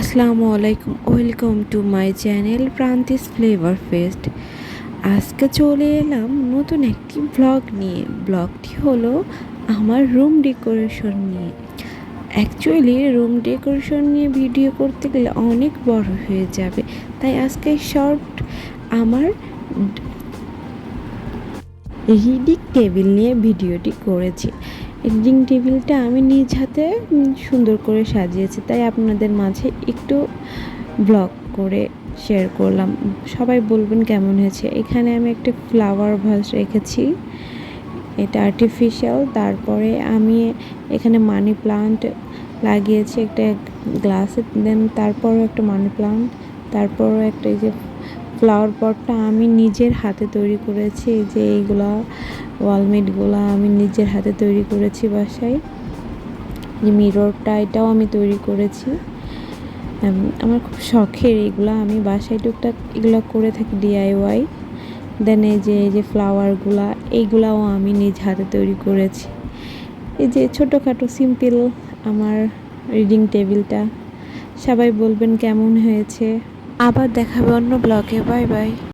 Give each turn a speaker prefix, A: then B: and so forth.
A: আসসালামু আলাইকুম, welcome to my channel Pranti's flavour fest. আজকে চলে এলাম নতুন একটি ব্লগ নিয়ে। ব্লগটি হলো আমার রুম ডেকোরেশন নিয়ে। অ্যাকচুয়ালি রুম ডেকোরেশন নিয়ে ভিডিও করতে গেলে অনেক বড় হয়ে যাবে, তাই আজকে শর্ট আমার রিডিং টেবিল নিয়ে ভিডিওটি করেছি। রিডিং টেবিলটা আমি নিজ হাতে সুন্দর করে সাজিয়েছি। তাই আপনাদের মাঝে একটু ব্লগ করে শেয়ার করলাম। সবাই বলবেন কেমন হয়েছে। এখানে আমি একটা ফ্লাওয়ার ভাস রেখেছি। এটা আর্টিফিশিয়াল তারপরে আমি এখানে মানি প্লান্ট লাগিয়েছি। একটা গ্লাসে দেন তারপরও একটা মানি প্লান্ট তারপরও একটা এই যে ফ্লাওয়ার পটটা আমি নিজের হাতে তৈরি করেছি যে এইগুলা ওয়ালমেটগুলো আমি নিজের হাতে তৈরি করেছি বাসায়। যে মিররটা এটাও আমি তৈরি করেছি। আমার খুব শখের এগুলো, আমি বাসায় টুকটাক এগুলো করে থাকি ডিআইওয়াই দেন এই যে এই যে ফ্লাওয়ারগুলা এইগুলাও আমি নিজ হাতে তৈরি করেছি। এই যে ছোটোখাটো সিম্পল আমার রিডিং টেবিলটা সবাই বলবেন কেমন হয়েছে? আবার দেখাবে অন্য ব্লগে বাই বাই।